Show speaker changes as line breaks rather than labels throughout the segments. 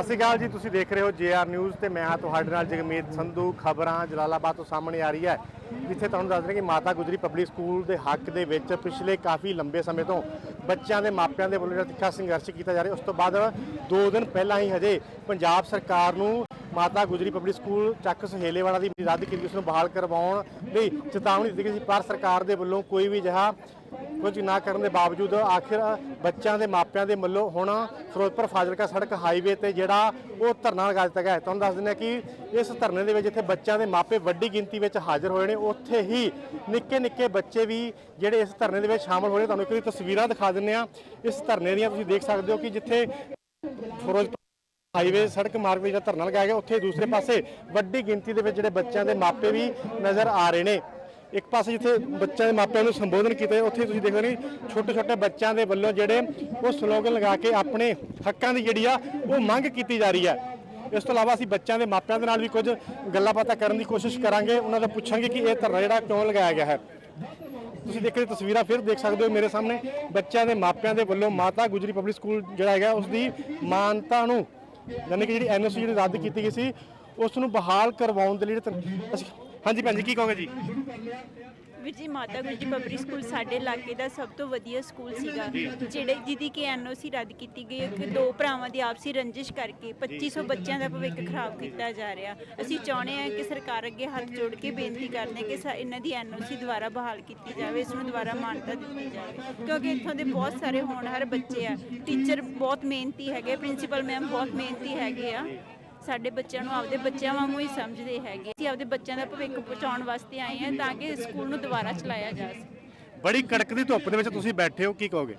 ਸਤਿ ਸ਼੍ਰੀ ਅਕਾਲ ਜੀ, ਤੁਸੀਂ ਦੇਖ ਰਹੇ ਹੋ ਜੇਆਰ ਨਿਊਜ਼ ਤੇ ਮੈਂ ਹਾਂ ਤੁਹਾਡੇ ਨਾਲ ਜਗਮੀਤ ਸੰਧੂ। ਖਬਰਾਂ ਜਲਾਲਾਬਾਦ ਤੋਂ ਸਾਹਮਣੇ ਆ ਰਹੀ ਹੈ, ਜਿੱਥੇ ਤੁਹਾਨੂੰ ਦੱਸ ਰਹੇ ਕਿ ਮਾਤਾ ਗੁਜਰੀ ਪਬਲਿਕ ਸਕੂਲ ਦੇ ਹੱਕ ਦੇ ਵਿੱਚ ਪਿਛਲੇ ਕਾਫੀ ਲੰਬੇ ਸਮੇਂ ਤੋਂ ਬੱਚਿਆਂ ਦੇ ਮਾਪਿਆਂ ਦੇ ਵੱਲੋਂ ਜਿਹੜਾ ਤਿੱਖਾ ਸੰਘਰਸ਼ ਕੀਤਾ ਜਾ ਰਿਹਾ, ਉਸ ਤੋਂ ਬਾਅਦ ਦੋ ਦਿਨ ਪਹਿਲਾਂ ਹੀ ਹਜੇ ਪੰਜਾਬ ਸਰਕਾਰ ਨੂੰ ਮਾਤਾ ਗੁਜਰੀ ਪਬਲਿਕ ਸਕੂਲ ਚੱਕ ਸਹੇਲੇਵਾਲਾ ਦੀ ਰੱਦ ਕੀਤੀ ਉਸ ਨੂੰ ਬਹਾਲ ਕਰਵਾਉਣ ਲਈ ਚੇਤਾਵਨੀ ਦਿੱਤੀ ਗਈ ਸੀ, ਪਰ ਸਰਕਾਰ ਦੇ ਵੱਲੋਂ ਕੋਈ ਵੀ ਜਿਹਾ ਕੁਝ ਨਾ ਕਰਨ ਦੇ ਬਾਵਜੂਦ ਆਖਿਰ ਬੱਚਿਆਂ ਦੇ ਮਾਪਿਆਂ ਦੇ ਵੱਲੋਂ ਹੁਣ ਫਿਰੋਜ਼ਪੁਰ ਫਾਜ਼ਿਲਕਾ ਸੜਕ ਹਾਈਵੇ ਤੇ ਜਿਹੜਾ ਉਹ ਧਰਨਾ ਲਗਾ ਦਿੱਤਾ ਗਿਆ ਹੈ। ਤੁਹਾਨੂੰ ਦੱਸ ਦਿੰਦੇ ਹਾਂ ਕਿ ਇਸ ਧਰਨੇ ਦੇ ਵਿੱਚ ਜਿੱਥੇ ਬੱਚਿਆਂ ਦੇ ਮਾਪੇ ਵੱਡੀ ਗਿਣਤੀ ਵਿੱਚ ਹਾਜ਼ਰ ਹੋਏ ਨੇ। ਉੱਥੇ ਹੀ ਨਿੱਕੇ ਨਿੱਕੇ ਬੱਚੇ ਵੀ ਜਿਹੜੇ ਇਸ ਧਰਨੇ ਦੇ ਵਿੱਚ ਸ਼ਾਮਲ ਹੋਏ ਨੇ। ਤੁਹਾਨੂੰ ਇੱਕ ਤਸਵੀਰਾਂ ਦਿਖਾ ਦਿੰਦੇ ਆ ਇਸ ਧਰਨੇ ਦੀਆਂ ਤੁਸੀਂ ਦੇਖ ਸਕਦੇ ਹੋ ਕਿ ਜਿੱਥੇ ਫਿਰੋਜ਼ਪੁਰ ਹਾਈਵੇ ਸੜਕ ਮਾਰਗ ਤੇ ਜਿਹੜਾ ਧਰਨਾ ਲਗਾਇਆ ਗਿਆ, ਉੱਥੇ ਦੂਸਰੇ ਪਾਸੇ ਵੱਡੀ ਗਿਣਤੀ ਦੇ ਵਿੱਚ ਜਿਹੜੇ ਬੱਚਿਆਂ ਦੇ ਮਾਪੇ ਵੀ ਨਜ਼ਰ ਆ ਰਹੇ ਨੇ। ਇੱਕ ਪਾਸੇ ਜਿੱਥੇ ਬੱਚਿਆਂ ਦੇ ਮਾਪਿਆਂ ਨੂੰ ਸੰਬੋਧਨ ਕੀਤਾ ਉੱਥੇ ਤੁਸੀਂ ਦੇਖੋ ਨਹੀਂ ਛੋਟੇ ਛੋਟੇ ਬੱਚਿਆਂ ਦੇ ਵੱਲੋਂ ਜਿਹੜੇ ਉਹ ਸਲੋਗਨ ਲਗਾ ਕੇ ਆਪਣੇ ਹੱਕਾਂ ਦੀ ਜਿਹੜੀ ਆ ਉਹ ਮੰਗ ਕੀਤੀ ਜਾ ਰਹੀ ਹੈ। ਇਸ ਤੋਂ ਇਲਾਵਾ ਅਸੀਂ ਬੱਚਿਆਂ ਦੇ ਮਾਪਿਆਂ ਦੇ ਨਾਲ ਵੀ ਕੁਝ ਗੱਲਾਂ ਬਾਤਾਂ ਕਰਨ ਦੀ ਕੋਸ਼ਿਸ਼ ਕਰਾਂਗੇ। ਉਹਨਾਂ ਦਾ ਪੁੱਛਾਂਗੇ ਕਿ ਇਹ ਧਰਨਾ ਜਿਹੜਾ ਕਿਉਂ ਲਗਾਇਆ ਗਿਆ ਹੈ। ਤੁਸੀਂ ਦੇਖ ਰਹੇ ਤਸਵੀਰਾਂ ਫਿਰ ਦੇਖ ਸਕਦੇ ਹੋ ਮੇਰੇ ਸਾਹਮਣੇ। ਬੱਚਿਆਂ ਦੇ ਮਾਪਿਆਂ ਦੇ ਵੱਲੋਂ ਮਾਤਾ ਗੁਜਰੀ ਪਬਲਿਕ ਸਕੂਲ ਜਿਹੜਾ ਹੈਗਾ, ਉਸ ਦੀ ਮਾਨਤਾ ਨੂੰ ਯਾਨੀ ਕਿ ਜਿਹੜੀ ਐਨਓਸੀ ਜਿਹੜੀ ਰੱਦ ਕੀਤੀ ਗਈ ਸੀ, ਉਸ ਨੂੰ ਬਹਾਲ ਕਰਵਾਉਣ ਦੇ ਲਈ ਅਸੀਂ- ਹਾਂਜੀ ਭੈਣ ਜੀ ਕੀ ਕਹੋਗੇ ਜੀ?
ਵੀਰ ਜੀ ਮਾਤਾ ਗੁਜਰੀ ਪਬਲਿਕ ਸਕੂਲ ਸਾਡੇ ਇਲਾਕੇ ਦਾ ਸਭ ਤੋਂ ਵਧੀਆ ਸਕੂਲ ਸੀਗਾ ਜਿਹੜੇ ਜਿਹਦੀ ਕਿ ਐਨਓਸੀ ਰੱਦ ਕੀਤੀ ਗਈ ਕਿ ਦੋ ਭਰਾਵਾਂ ਦੀ ਆਪਸੀ ਰੰਜਿਸ਼ ਕਰਕੇ 2500 ਬੱਚਿਆਂ ਦਾ ਭਵਿੱਖ ਖਰਾਬ ਕੀਤਾ ਜਾ ਰਿਹਾ। ਅਸੀਂ ਚਾਹੁੰਦੇ ਹਾਂ ਕਿ ਸਰਕਾਰ ਅੱਗੇ ਹੱਥ ਜੋੜ ਕੇ ਬੇਨਤੀ ਕਰਦੇ ਕਿ ਇਹਨਾਂ ਦੀ ਐਨਓਸੀ ਦੁਬਾਰਾ ਬਹਾਲ ਕੀਤੀ ਜਾਵੇ ਇਸ ਨੂੰ ਦੁਬਾਰਾ ਮਾਨਤਾ ਦਿੱਤੀ ਜਾਵੇ। ਕਿਉਂਕਿ ਇੱਥੋਂ ਦੇ ਬਹੁਤ ਸਾਰੇ ਹੋਣਹਾਰ ਬੱਚੇ ਆ ਟੀਚਰ ਬਹੁਤ ਮਿਹਨਤੀ ਹੈਗੇ ਪ੍ਰਿੰਸੀਪਲ ਮੈਮ ਬਹੁਤ ਮਿਹਨਤੀ ਹੈਗੇ ਆ। ਸਾਡੇ ਬੱਚਿਆਂ ਨੂੰ ਆਪਦੇ ਬੱਚਿਆਂ ਵਾਂਗੂ ਹੀ ਸਮਝਦੇ ਹੈਗੇ। ਅਸੀਂ ਆਪਦੇ ਬੱਚਿਆਂ ਦਾ ਭਵਿੱਖ ਬਚਾਉਣ ਵਾਸਤੇ ਆਏ ਹਾਂ ਤਾਂ ਕਿ ਸਕੂਲ ਨੂੰ ਦੁਬਾਰਾ ਚਲਾਇਆ ਜਾ ਸਕੇ।
ਬੜੀ ਕੜਕਦੀ ਧੁੱਪ ਦੇ ਵਿੱਚ ਤੁਸੀਂ ਬੈਠੇ ਹੋ, ਕੀ ਕਹੋਗੇ?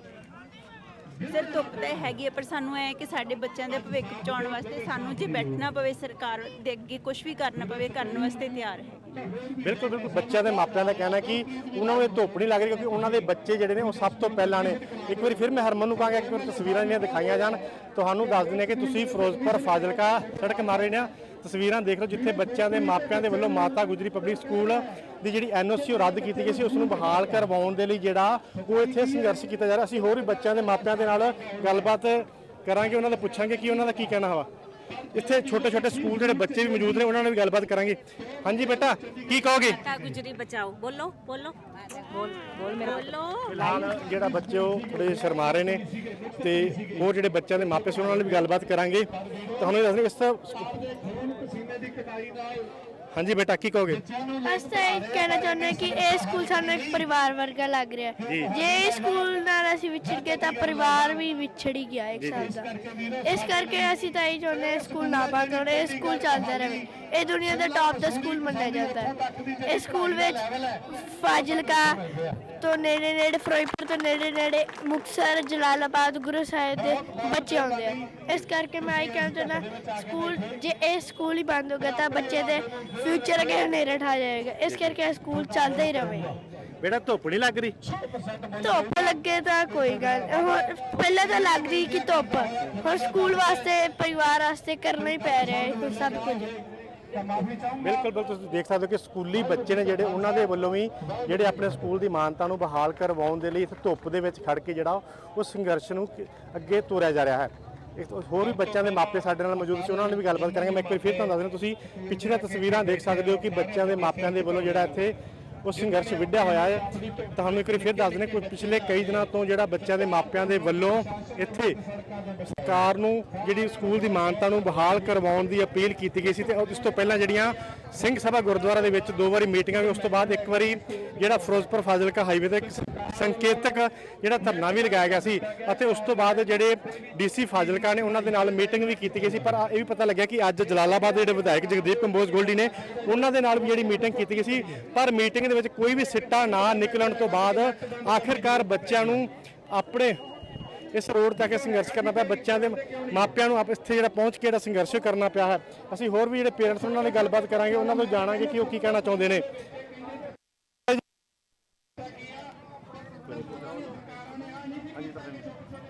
ਸਰ, ਧੁੱਪ ਤਾਂ ਹੈਗੀ ਹੈ ਪਰ ਸਾਨੂੰ ਇਹ ਕਿ ਸਾਡੇ ਬੱਚਿਆਂ ਦਾ ਭਵਿੱਖ ਬਚਾਉਣ ਵਾਸਤੇ ਸਾਨੂੰ ਜੇ ਬੈਠਣਾ ਪਵੇ, ਸਰਕਾਰ ਦੇ ਅੱਗੇ ਕੁਝ ਵੀ ਕਰਨਾ ਪਵੇ, ਕਰਨ ਵਾਸਤੇ ਤਿਆਰ ਹੈ।
ਬਿਲਕੁਲ ਬਿਲਕੁਲ। ਬੱਚਿਆਂ ਦੇ ਮਾਪਿਆਂ ਦਾ ਕਹਿਣਾ ਕਿ ਉਹਨਾਂ ਨੂੰ ਇਹ ਧੁੱਪ ਨਹੀਂ ਲੱਗ ਰਹੀ ਕਿਉਂਕਿ ਉਹਨਾਂ ਦੇ ਬੱਚੇ ਜਿਹੜੇ ਨੇ, ਉਹ ਸਭ ਤੋਂ ਪਹਿਲਾਂ ਨੇ। ਇੱਕ ਵਾਰੀ ਫਿਰ ਮੈਂ ਹਰਮਨ ਨੂੰ ਕਹਾਂਗਾ ਕਿ ਵਾਰ ਤਸਵੀਰਾਂ ਜਿਹੜੀਆਂ ਦਿਖਾਈਆਂ ਜਾਣ। ਤੁਹਾਨੂੰ ਦੱਸ ਦਿੰਦੇ ਕਿ ਤੁਸੀਂ ਫਿਰੋਜ਼ਪੁਰ ਫਾਜ਼ਿਲਕਾ ਸੜਕ ਮਾਰ ਰਹੇ ਨੇ ਤਸਵੀਰਾਂ ਦੇਖ ਲਓ, ਜਿੱਥੇ ਬੱਚਿਆਂ ਦੇ ਮਾਪਿਆਂ ਦੇ ਵੱਲੋਂ ਮਾਤਾ ਗੁਜਰੀ ਪਬਲਿਕ ਸਕੂਲ ਦੀ ਜਿਹੜੀ ਐਨਓਸੀ ਉਹ ਰੱਦ ਕੀਤੀ ਗਈ ਸੀ ਉਸ ਨੂੰ ਬਹਾਲ ਕਰਵਾਉਣ ਦੇ ਲਈ ਜਿਹੜਾ ਉਹ ਇੱਥੇ ਸੰਘਰਸ਼ ਕੀਤਾ ਜਾ ਰਿਹਾ। ਅਸੀਂ ਹੋਰ ਵੀ ਬੱਚਿਆਂ ਦੇ ਮਾਪਿਆਂ ਦੇ ਨਾਲ ਗੱਲਬਾਤ ਕਰਾਂਗੇ ਉਹਨਾਂ ਦਾ ਪੁੱਛਾਂਗੇ ਕਿ ਉਹਨਾਂ ਦਾ ਕੀ ਕਹਿਣਾ ਹਵਾ ਇੱਥੇ ਛੋਟੇ ਛੋਟੇ ਸਕੂਲ ਜਿਹੜੇ ਬੱਚੇ ਵੀ ਮੌਜੂਦ ਨੇ ਉਹਨਾਂ ਨਾਲ ਵੀ ਗੱਲਬਾਤ ਕਰਾਂਗੇ। ਹਾਂਜੀ ਬੇਟਾ ਕੀ ਕਹੋਗੇ?
ਮਾਤਾ ਗੁਜਰੀ ਬਚਾਓ। ਬੋਲੋ ਬੋਲੋ। ਬੋਲ ਬੋਲ ਮੇਰਾ
ਬੋਲੋ।
ਫਿਲਹਾਲ ਜਿਹੜਾ ਬੱਚੇ ਉਹ ਥੋੜੇ ਸ਼ਰਮਾ ਰਹੇ ਨੇ ਤੇ ਹੋਰ ਜਿਹੜੇ ਬੱਚਿਆਂ ਦੇ ਮਾਪੇ ਸੀ ਉਹਨਾਂ ਨਾਲ ਵੀ ਗੱਲਬਾਤ ਕਰਾਂਗੇ। ਤੁਹਾਨੂੰ ਇਹ ਦੱਸਣੀ ਇਸ ਤਰ੍ਹਾਂ ਹਾਂਜੀ ਬੇਟਾ ਕੀ ਕਹੋਗੇ?
ਅਸੀਂ ਤਾਂ ਇਹ ਕਹਿਣਾ ਚਾਹੁੰਦੇ ਹਾਂ ਕਿ ਇਹ ਸਕੂਲ ਸਾਨੂੰ ਇੱਕ ਪਰਿਵਾਰ ਵਰਗਾ ਲੱਗ ਰਿਹਾ ਹੈ। ਜੇ। ਇਸ ਸਕੂਲ ਨਾਲ ਅਸੀਂ ਵਿਛੜ ਗਏ ਤਾਂ ਪਰਿਵਾਰ ਵੀ ਵਿਛੜ ਹੀ ਗਿਆ ਇੱਕ ਸਾਲ ਦਾ। ਇਸ ਕਰਕੇ ਅਸੀਂ ਤਾਂ ਇਹ ਚਾਹੁੰਦੇ ਹਾਂ ਸਕੂਲ ਨਾ ਬੰਦ ਹੋਣ ਇਹ ਸਕੂਲ ਚੱਲਦਾ ਰਹੇ। ਇਹ ਦੁਨੀਆ ਦਾ ਟੌਪ ਦਾ ਸਕੂਲ ਮੰਨਿਆ ਜਾਂਦਾ ਹੈ। ਇਸ ਸਕੂਲ ਵਿੱਚ ਫਾਜ਼ਿਲਕਾ ਤੋਂ ਨੇੜੇ ਨੇੜੇ ਫਿਰੋਜ਼ਪੁਰ ਤੋਂ ਨੇੜੇ ਨੇੜੇ ਮੁਕਤਸਰ ਜਲਾਲਾਬਾਦ ਗੁਰੂ ਸਾਹਿਬ ਦੇ ਬੱਚੇ ਆਉਂਦੇ ਆ। ਇਸ ਕਰਕੇ ਮੈਂ ਇਹ ਕਹਿਣਾ ਚਾਹੁੰਦਾ ਸਕੂਲ ਜੇ ਇਹ ਸਕੂਲ ਹੀ ਬੰਦ ਹੋ ਗਿਆ ਤਾਂ ਬੱਚੇ ਦੇ ਫਿਊਚਰ ਅੱਗੇ ਹਨੇਰਾ ਠਾ ਜਾਏਗਾ। ਇਸ ਕਰਕੇ ਸਕੂਲ ਚੱਲਦਾ ਹੀ ਰਵੇ।
ਬੇਟਾ ਧੁੱਪ ਨਹੀਂ ਲੱਗ ਰਹੀ?
ਧੁੱਪ ਲੱਗੇ ਤਾਂ ਕੋਈ ਗੱਲ ਹੁਣ ਪਹਿਲਾਂ ਤਾਂ ਲੱਗ ਰਹੀ ਕਿ ਧੁੱਪ। ਹੁਣ ਸਕੂਲ ਵਾਸਤੇ ਪਰਿਵਾਰ ਵਾਸਤੇ ਕਰਨਾ ਹੀ ਪੈ ਰਿਹਾ ਹੈ ਇਹ ਸਭ ਕੁਝ।
ਬਿਲਕੁਲ ਬਿਲਕੁਲ। ਤੁਸੀਂ ਦੇਖ ਸਕਦੇ ਹੋ ਕਿ ਸਕੂਲੀ ਬੱਚੇ ਨੇ ਜਿਹੜੇ ਉਹਨਾਂ ਦੇ ਵੱਲੋਂ ਵੀ ਜਿਹੜੇ ਆਪਣੇ ਸਕੂਲ ਦੀ ਮਾਨਤਾ ਨੂੰ ਬਹਾਲ ਕਰਵਾਉਣ ਦੇ ਲਈ ਇੱਥੇ ਧੁੱਪ ਦੇ ਵਿੱਚ ਖੜ ਕੇ ਜਿਹੜਾ ਉਹ ਸੰਘਰਸ਼ ਨੂੰ ਅੱਗੇ ਤੋਰਿਆ ਜਾ ਰਿਹਾ ਹੈ। ਇੱਕ ਤੋਂ ਹੋਰ ਵੀ ਬੱਚਿਆਂ ਦੇ ਮਾਪੇ ਸਾਡੇ ਨਾਲ ਮੌਜੂਦ ਸੀ, ਉਹਨਾਂ ਨਾਲ ਵੀ ਗੱਲਬਾਤ ਕਰਾਂਗੇ। ਮੈਂ ਇੱਕ ਵਾਰ ਫਿਰ ਤੁਹਾਨੂੰ ਦੱਸ ਦਿੰਦਾ, ਤੁਸੀਂ ਪਿਛਲੀਆਂ ਤਸਵੀਰਾਂ ਦੇਖ ਸਕਦੇ ਹੋ ਕਿ ਬੱਚਿਆਂ ਦੇ ਮਾਪਿਆਂ ਦੇ ਵੱਲੋਂ ਜਿਹੜਾ ਇੱਥੇ ਉਹ ਸੰਘਰਸ਼ ਵਿੱਢਿਆ ਹੋਇਆ ਹੈ। ਤੁਹਾਨੂੰ ਇੱਕ ਵਾਰੀ ਫਿਰ ਦੱਸ ਦਿੰਦੇ ਕੋਈ ਪਿਛਲੇ ਕਈ ਦਿਨਾਂ ਤੋਂ ਜਿਹੜਾ ਬੱਚਿਆਂ ਦੇ ਮਾਪਿਆਂ ਦੇ ਵੱਲੋਂ ਇੱਥੇ ਸਰਕਾਰ ਨੂੰ, ਜਿਹੜੀ ਸਕੂਲ ਦੀ ਮਾਨਤਾ ਨੂੰ ਬਹਾਲ ਕਰਵਾਉਣ ਦੀ ਅਪੀਲ ਕੀਤੀ ਗਈ ਸੀ ਤੇ ਉਸ ਤੋਂ ਪਹਿਲਾਂ ਜਿਹੜੀਆਂ ਸਿੰਘ ਸਭਾ ਗੁਰਦੁਆਰਾ ਦੇ ਵਿੱਚ ਦੋ ਵਾਰੀ ਮੀਟਿੰਗਾਂ ਵੀ ਉਸ ਤੋਂ ਬਾਅਦ ਇੱਕ ਵਾਰੀ ਜਿਹੜਾ ਫਿਰੋਜ਼ਪੁਰ ਫਾਜ਼ਿਲਕਾ ਹਾਈਵੇ ਤੇ ਸੰਕੇਤਕ ਜਿਹੜਾ ਧਰਨਾ ਵੀ ਲਗਾਇਆ ਗਿਆ ਸੀ ਅਤੇ ਉਸ ਤੋਂ ਬਾਅਦ ਜਿਹੜੇ ਡੀਸੀ ਫਾਜ਼ਿਲਕਾ ਨੇ ਉਹਨਾਂ ਦੇ ਨਾਲ ਮੀਟਿੰਗ ਵੀ ਕੀਤੀ ਗਈ ਸੀ, ਪਰ ਇਹ ਵੀ ਪਤਾ ਲੱਗਿਆ ਕਿ ਅੱਜ ਜਲਾਲਾਬਾਦ ਦੇ ਜਿਹੜੇ ਵਿਧਾਇਕ ਜਗਦੀਪ ਕੰਬੋਜ ਗੋਲਡੀ ਨੇ ਉਹਨਾਂ ਦੇ ਨਾਲ ਵੀ ਜਿਹੜੀ ਮੀਟਿੰਗ ਕੀਤੀ ਗਈ ਸੀ, ਪਰ ਮੀਟਿੰਗ ਦੇ ਵਿੱਚ ਕੋਈ ਵੀ ਸਿੱਟਾ ਨਾ ਨਿਕਲਣ ਤੋਂ ਬਾਅਦ ਆਖਿਰਕਾਰ ਬੱਚਿਆਂ ਨੂੰ ਆਪਣੇ ਇਸ ਰੋਡ ਤੱਕ ਸੰਘਰਸ਼ ਕਰਨਾ ਪਿਆ, ਬੱਚਿਆਂ ਦੇ ਮਾਪਿਆਂ ਨੂੰ ਆਪ ਇੱਥੇ ਜਿਹੜਾ ਪਹੁੰਚ ਕੇ ਜਿਹੜਾ ਸੰਘਰਸ਼ ਕਰਨਾ ਪਿਆ ਹੈ। ਅਸੀਂ ਹੋਰ ਵੀ ਜਿਹੜੇ ਪੇਰੈਂਟਸ ਉਹਨਾਂ ਨਾਲ ਗੱਲਬਾਤ ਕਰਾਂਗੇ, ਉਹਨਾਂ ਤੋਂ ਜਾਣਾਂਗੇ ਕਿ ਉਹ ਕੀ ਕਹਿਣਾ ਚਾਹੁੰਦੇ ਨੇ।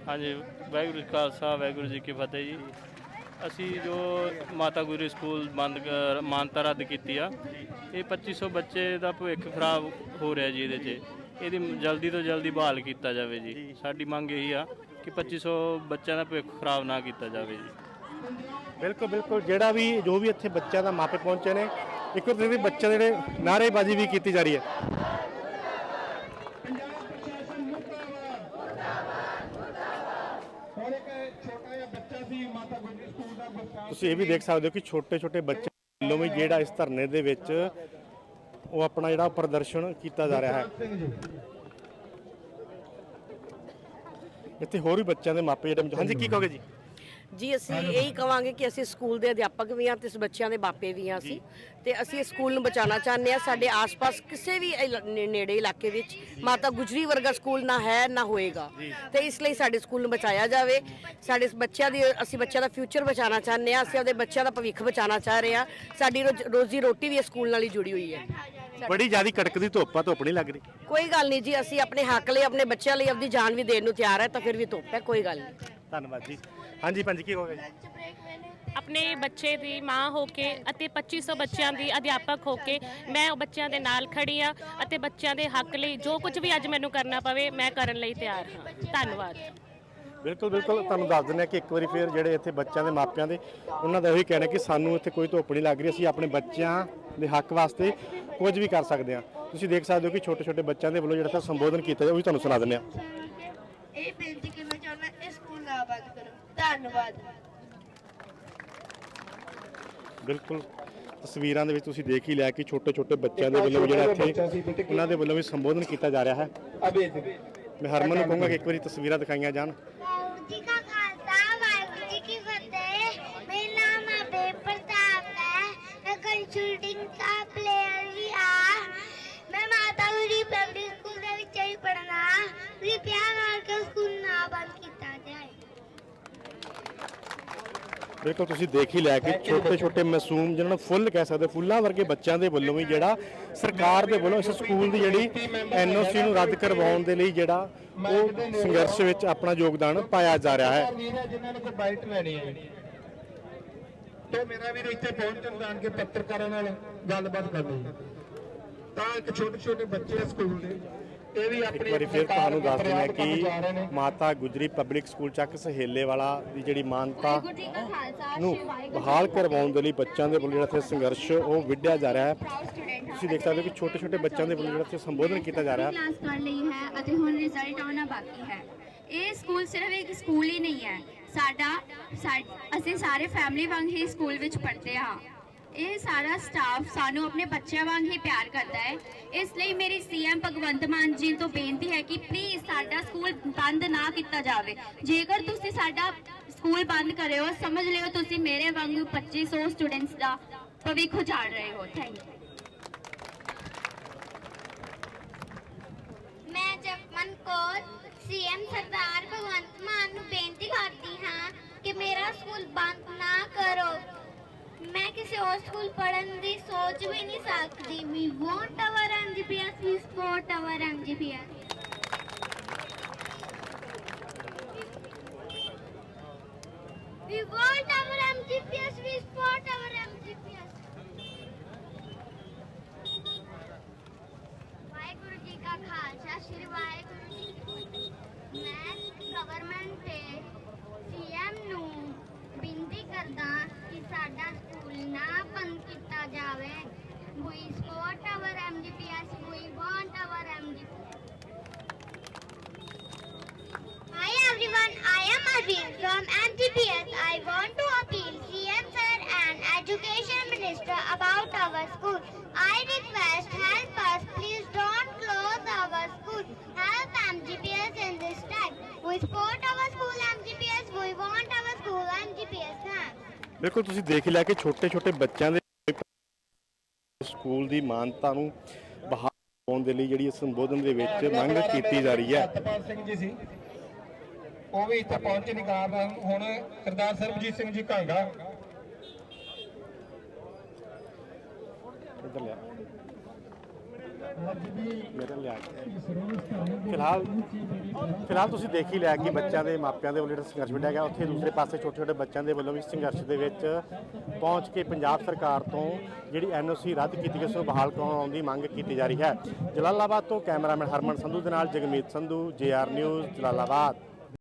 ਹਾਂਜੀ, ਵਾਹਿਗੁਰੂ ਜੀ ਖਾਲਸਾ, ਵਾਹਿਗੁਰੂ ਜੀ ਕੀ ਫਤਿਹ ਜੀ। ਅਸੀਂ ਜੋ ਮਾਤਾ ਗੁਰੂ ਸਕੂਲ ਬੰਦ ਕਰ- ਮਾਨਤਾ ਰੱਦ ਕੀਤੀ ਆ, ਇਹ 2500 ਬੱਚੇ ਦਾ ਭਵਿੱਖ ਖਰਾਬ ਹੋ ਰਿਹਾ ਜੀ ਇਹਦੇ 'ਚ। ਇਹਦੀ ਜਲਦੀ ਤੋਂ ਜਲਦੀ ਬਹਾਲ ਕੀਤਾ ਜਾਵੇ ਜੀ। ਸਾਡੀ ਮੰਗ ਇਹੀ ਆ ਕਿ 2500 ਬੱਚਿਆਂ ਦਾ ਭਵਿੱਖ ਖਰਾਬ ਨਾ ਕੀਤਾ ਜਾਵੇ ਜੀ।
ਬਿਲਕੁਲ ਬਿਲਕੁਲ। ਜਿਹੜਾ ਵੀ, ਜੋ ਵੀ ਇੱਥੇ ਬੱਚਿਆਂ ਦਾ ਮਾਪੇ ਪਹੁੰਚੇ ਨੇ, ਇੱਕ ਵਾਰ ਤੁਸੀਂ ਬੱਚਿਆਂ ਦੇ ਜਿਹੜੇ ਨਾਅਰੇਬਾਜ਼ੀ ਵੀ ਕੀਤੀ ਜਾ ਰਹੀ ਹੈ। ਤੁਸੀਂ ਇਹ ਵੀ ਦੇਖ ਸਕਦੇ ਹੋ ਕਿ ਛੋਟੇ ਛੋਟੇ ਬੱਚੇ ਵੱਲੋਂ ਵੀ ਜਿਹੜਾ ਇਸ ਧਰਨੇ ਦੇ ਵਿੱਚ ਉਹ ਆਪਣਾ ਜਿਹੜਾ ਪ੍ਰਦਰਸ਼ਨ ਕੀਤਾ ਜਾ ਰਿਹਾ ਹੈ। ਇੱਥੇ ਹੋਰ ਵੀ ਬੱਚਿਆਂ ਦੇ ਮਾਪੇ ਜਿਹੜੇ ਹਾਂਜੀ, ਕੀ ਕਹੋਗੇ ਜੀ?
ਜੀ ਅਸੀਂ ਇਹੀ ਕਵਾਂਗੇ ਕਿ ਅਸੀਂ ਸਕੂਲ ਦੇ ਅਧਿਆਪਕ ਵੀ ਹਾਂ ਤੇ ਇਸ ਬੱਚਿਆਂ ਦੇ ਬਾਪੇ ਵੀ ਹਾਂ ਅਸੀਂ। ਤੇ ਅਸੀਂ ਇਸ ਸਕੂਲ ਨੂੰ ਬਚਾਉਣਾ ਚਾਹੁੰਦੇ ਹਾਂ। ਸਾਡੇ ਆਸ-ਪਾਸ ਕਿਸੇ ਵੀ ਇਲਾ- ਨੇ- ਨੇੜੇ ਇਲਾਕੇ ਵਿੱਚ ਮਾਤਾ ਗੁਜਰੀ ਵਰਗਾ ਸਕੂਲ ਨਾ ਹੈ ਨਾ ਹੋਏਗਾ। ਤੇ ਇਸ ਲਈ ਸਾਡੇ ਸਕੂਲ ਨੂੰ ਬਚਾਇਆ ਜਾਵੇ। ਸਾਡੇ ਇਸ ਬੱਚਿਆਂ ਦੀ ਅਸੀਂ ਬੱਚਿਆਂ ਦਾ ਫਿਊਚਰ ਬਚਾਉਣਾ ਚਾਹੁੰਦੇ ਹਾਂ। ਅਸੀਂ ਆਪਣੇ ਬੱਚਿਆਂ ਦਾ ਭਵਿੱਖ ਬਚਾਉਣਾ ਚਾਹ ਰਹੇ ਹਾਂ। ਸਾਡੀ ਰੋਜ਼- ਰੋਜ਼ੀ ਰੋਟੀ ਵੀ ਇਸ ਸਕੂਲ ਨਾਲ ਹੀ ਜੁੜੀ ਹੋਈ ਹੈ।
ਬੜੀ ਜ਼ਿਆਦਾ ਕੜਕਦੀ ਧੁੱਪ ਆ ਧੁੱਪ ਨਹੀਂ ਲੱਗ ਰਹੀ।
ਕੋਈ ਗੱਲ ਨਹੀਂ ਜੀ ਅਸੀਂ ਆਪਣੇ ਹੱਕ ਲਈ ਆਪਣੇ ਬੱਚਿਆਂ ਲਈ ਆਪਣੀ ਜਾਨ ਵੀ ਦੇਣ ਨੂੰ ਤਿਆਰ ਹੈ ਤਾਂ ਫਿਰ ਵੀ ਧੁੱਪ ਹੈ ਕੋਈ ਗੱਲ ਨਹੀਂ।
ਧੰਨਵਾਦ ਜੀ। ਹਾਂਜੀ ਪੰਜ ਕੀ ਕਹੋਗੇ ਜੀ?
ਆਪਣੇ ਬੱਚੇ ਦੀ ਮਾਂ ਹੋ ਕੇ ਅਤੇ 2500 ਬੱਚਿਆਂ ਦੀ ਅਧਿਆਪਕ ਹੋ ਕੇ ਮੈਂ ਉਹ ਬੱਚਿਆਂ ਦੇ ਨਾਲ ਖੜੀ ਆ ਅਤੇ ਬੱਚਿਆਂ ਦੇ ਹੱਕ ਲਈ ਜੋ ਕੁਝ ਵੀ ਅੱਜ ਮੈਨੂੰ ਕਰਨਾ ਪਵੇ ਮੈਂ ਕਰਨ ਲਈ ਤਿਆਰ ਹਾਂ। ਧੰਨਵਾਦ।
ਬਿਲਕੁਲ ਬਿਲਕੁਲ। ਤੁਹਾਨੂੰ ਦੱਸ ਦਿੰਦੇ ਆ ਕਿ ਇੱਕ ਵਾਰੀ ਫੇਰ ਜਿਹੜੇ ਇੱਥੇ ਬੱਚਿਆਂ ਦੇ ਮਾਪਿਆਂ ਦੇ ਉਹਨਾਂ ਦਾ ਇਹੀ ਕਹਿਣਾ ਕਿ ਸਾਨੂੰ ਇੱਥੇ ਕੋਈ ਧੁੱਪ ਨਹੀਂ ਲੱਗ ਰਹੀ ਅਸੀਂ ਆਪਣੇ ਬੱਚਿਆਂ ਦੇ ਹੱਕ ਵਾਸਤੇ ਕੁਝ ਵੀ ਕਰ ਸਕਦੇ ਹਾਂ। ਤੁਸੀਂ ਦੇਖ ਸਕਦੇ ਹੋ ਕਿ ਛੋਟੇ ਛੋਟੇ ਬੱਚਿਆਂ ਦੇ ਵੱਲੋਂ ਜਿਹੜਾ ਸੰਬੋਧਨ ਕੀਤਾ ਜਾ ਉਹ ਵੀ ਤੁਹਾਨੂੰ ਸੁਣਾ ਦਿੰਦੇ ਆ
ਇਹ ਬੇਨਤੀ ਕਰਨਾ ਚਾਹੁੰਦਾ ਇਹ ਸਕੂਲ ਨਾ ਬੰਦ ਕਰੋ ਧੰਨਵਾਦ।
ਬਿਲਕੁਲ। ਤਸਵੀਰਾਂ ਦੇ ਵਿੱਚ ਤੁਸੀਂ ਦੇਖ ਹੀ ਲਿਆ ਕਿ ਛੋਟੇ ਛੋਟੇ ਬੱਚਿਆਂ ਦੇ ਵੱਲੋਂ ਜਿਹੜਾ ਇੱਥੇ ਉਹਨਾਂ ਦੇ ਵੱਲੋਂ ਵੀ ਸੰਬੋਧਨ ਕੀਤਾ ਜਾ ਰਿਹਾ ਹੈ। ਮੈਂ ਹਰਮਨ ਨੂੰ ਕਹੂੰਗਾ ਕਿ ਇੱਕ ਵਾਰੀ ਤਸਵੀਰਾਂ ਦਿਖਾਈਆਂ ਜਾਣ
ਵਾਹਿਗੁਰੂ ਜੀ ਕਾ ਖਾਲਸਾ ਵਾਹਿਗੁਰੂ ਜੀ ਕੀ ਫਤਿਹ ਮੇਰਾ ਨਾਮ ਅਬੇ ਪ੍ਰਤਾਪ ਹੈ ਮੈਂ ਕੰਸ਼ੂਟਿੰਗ ਦਾ ਪਲੇਅਰ ਵੀ ਆ ਮੈਂ ਮਾਤਾ ਗੁਰੀ ਪ੍ਰਾਇਮਰੀ ਸਕੂਲ ਦੇ ਵਿੱਚ ਹੀ ਪੜਨਾ ਕਿਰਪਾ ਕਰਕੇ ਸਕੂਲ ਨਾ ਬੰਦ ਕੀਤਾ ਜਾਏ
ਬਿਲਕੁਲ ਤੁਸੀਂ ਦੇਖ ਹੀ ਲਿਆ ਕਿ ਛੋਟੇ ਛੋਟੇ ਮਾਸੂਮ ਜਿਹਨਾਂ ਨੂੰ ਫੁੱਲ ਕਹਿ ਸਕਦੇ ਫੁੱਲਾਂ ਵਰਗੇ ਬੱਚਿਆਂ ਦੇ ਵੱਲੋਂ ਵੀ ਜਿਹੜਾ ਸਰਕਾਰ ਦੇ ਵੱਲੋਂ ਇਸ ਸਕੂਲ ਦੀ ਜਿਹੜੀ ਐਨਓਸੀ ਨੂੰ ਰੱਦ ਕਰਵਾਉਣ ਦੇ ਲਈ ਜਿਹੜਾ ਉਹ ਸੰਘਰਸ਼ ਵਿੱਚ ਆਪਣਾ ਯੋਗਦਾਨ ਪਾਇਆ ਜਾ ਰਿਹਾ ਹੈ।
ਵੀਰ ਹੈ ਜਿਨ੍ਹਾਂ ਨੇ ਕੋਈ ਬਾਈਟ ਲੈਣੀ ਹੈ। ਤੇ ਮੇਰਾ ਵੀਰ ਇੱਥੇ ਪਹੁੰਚਣ ਜਾਣ ਕੇ ਪੱਤਰਕਾਰਾਂ ਨਾਲ ਗੱਲਬਾਤ ਕਰਨੀ ਹੈ ਤਾਂ ਇੱਕ ਛੋਟੇ ਛੋਟੇ ਬੱਚੇ ਸਕੂਲ ਦੇ।
ਇੱਕ
ਆਪਣੀ
ਵਾਰੀ ਫਿਰ ਤੁਹਾਨੂੰ ਦੱਸ ਦਿੰਦਾ ਕਿ। ਮਾਤਾ ਗੁਜਰੀ ਪਬਲਿਕ ਸਕੂਲ ਚੱਕ ਸਹੇਲੇ ਵਾਲਾ ਦੀ ਜਿਹੜੀ ਮਾਨਤਾ ਨੂੰ ਬਹਾਲ ਕਰਵਾਉਣ ਦੇ ਲਈ ਬੱਚਿਆਂ ਦੇ ਵੱਲੋਂ ਜਿਹੜਾ ਇੱਥੇ ਸੰਘਰਸ਼ ਉਹ ਵਿੱਢਿਆ ਜਾ ਰਿਹਾ ਹੈ। ਤੁਸੀਂ ਦੇਖ ਸਕਦੇ ਹੋ ਕਿ ਛੋਟੇ ਛੋਟੇ ਬੱਚਿਆਂ ਦੇ ਵੱਲੋਂ ਜਿਹੜਾ ਇੱਥੇ ਸੰਬੋਧਨ ਕੀਤਾ ਜਾ ਰਿਹਾ ਹੈ।
ਕਲਾਸ ਕਰ ਲਈ ਹੈ ਅਤੇ ਹੁਣ ਰਿਜ਼ਲਟ ਆਉਣਾ ਬਾਕੀ ਹੈ। ਇਹ ਸਕੂਲ ਸਿਰਫ ਇੱਕ ਸਕੂਲ ਹੀ ਨਹੀਂ ਹੈ। ਸਾਡਾ ਅਸੀਂ ਸਾਰੇ ਫੈਮਿਲੀ ਵਾਂਗ ਹੀ ਸਕੂਲ ਵਿੱਚ ਪੜ੍ਹਦੇ ਹਾਂ। ਇਹ ਸਾਰਾ ਸਟਾਫ ਸਾਨੂੰ ਆਪਣੇ ਬੱਚਿਆਂ ਵਾਂਗ ਹੀ ਪਿਆਰ ਕਰਦਾ ਹੈ। ਇਸ ਲਈ ਮੇਰੀ ਸੀਐਮ ਭਗਵੰਤ ਮਾਨ ਜੀ ਤੋਂ ਬੇਨਤੀ ਹੈ ਕਿ ਪਲੀਜ਼ ਸਾਡਾ ਸਕੂਲ ਬੰਦ ਨਾ ਕੀਤਾ ਜਾਵੇ। ਜੇਕਰ ਤੁਸੀਂ ਸਾਡਾ ਸਕੂਲ ਬੰਦ ਕਰਿਓ ਸਮਝ ਲਿਓ ਤੁਸੀਂ ਮੇਰੇ ਵਾਂਗੂ 2500 ਸਟੂਡੈਂਟਸ ਦਾ ਭਵਿੱਖ ਉਜਾੜ ਰਹੇ ਹੋ। ਥੈਂਕ ਯੂ
ਮੈਂ ਜਪਮਨ ਕੌਰ ਸੀਐਮ ਸਰਦਾਰ ਭਗਵੰਤ ਮਾਨ ਨੂੰ ਬੇਨਤੀ ਕਰਦੀ ਹਾਂ ਕਿ ਮੇਰਾ ਸਕੂਲ ਬੰਦ ਨਾ ਕਰੋ। ਮੈਂ ਕਿਸੇ ਹੋਰ ਸਕੂਲ ਪੜਨ ਦੀ ਸੋਚ ਵੀ ਨਹੀਂ ਸਕਦੀ। We want our MGPS we support our MGPS We want our MGPS, we support our We support our MGPS we want our MGPS Hi everyone, I am Arvind from MGPS. I want to appeal CM Sir and Education Minister about our school. I request help us, please don't close our school. Help MGPS in this time. We support our school MGPS. We want our school MGPS. Thanks.
ਬਿਲਕੁਲ ਤੁਸੀਂ ਦੇਖ ਹੀ ਲਿਆ ਕਿ ਛੋਟੇ ਛੋਟੇ ਬੱਚਿਆਂ ਦੇ school ਦੀ ਮਾਨਤਾ ਨੂੰ ਬਹਾਲ ਕਰਵਾਉਣ ਦੇ ਲਈ ਜਿਹੜੀ ਇਸ ਸੰਬੋਧਨ ਦੇ ਵਿੱਚ ਮੰਗ ਕੀਤੀ ਜਾ ਰਹੀ ਹੈ।
ਸਤਪਾਲ ਸਿੰਘ ਜੀ ਸੀ। ਉਹ ਵੀ ਇੱਥੇ ਪਹੁੰਚ ਨਹੀਂ ਕਾਰਨ ਹੁਣ ਸਰਦਾਰ ਸਰਬਜੀਤ ਸਿੰਘ ਜੀ ਕਾਂਗਾ
ਇੱਧਰ ਲਿਆ। ਫਿਲਹਾਲ ਫਿਲਹਾਲ ਤੁਸੀਂ ਦੇਖ ਹੀ ਲਿਆ ਕਿ ਬੱਚਿਆਂ ਦੇ ਮਾਪਿਆਂ ਦੇ ਵੱਲੋਂ ਜਿਹੜਾ ਸੰਘਰਸ਼ ਵਿੱਢਿਆ ਗਿਆ, ਉੱਥੇ ਦੂਸਰੇ ਪਾਸੇ ਛੋਟੇ ਛੋਟੇ ਬੱਚਿਆਂ ਦੇ ਵੱਲੋਂ ਵੀ ਸੰਘਰਸ਼ ਦੇ ਵਿੱਚ ਪਹੁੰਚ ਕੇ ਪੰਜਾਬ ਸਰਕਾਰ ਤੋਂ ਜਿਹੜੀ ਐਨਓਸੀ ਰੱਦ ਕੀਤੀ ਗਈ, ਉਸ ਨੂੰ ਬਹਾਲ ਕਰਾਉਣ ਦੀ ਮੰਗ ਕੀਤੀ ਜਾ ਰਹੀ ਹੈ। ਜਲਾਲਾਬਾਦ ਤੋਂ ਕੈਮਰਾਮੈਨ ਹਰਮਨ ਸੰਧੂ ਦੇ ਨਾਲ ਜਗਮੀਤ ਸੰਧੂ, ਜੇਆਰ ਨਿਊਜ਼, ਜਲਾਲਾਬਾਦ।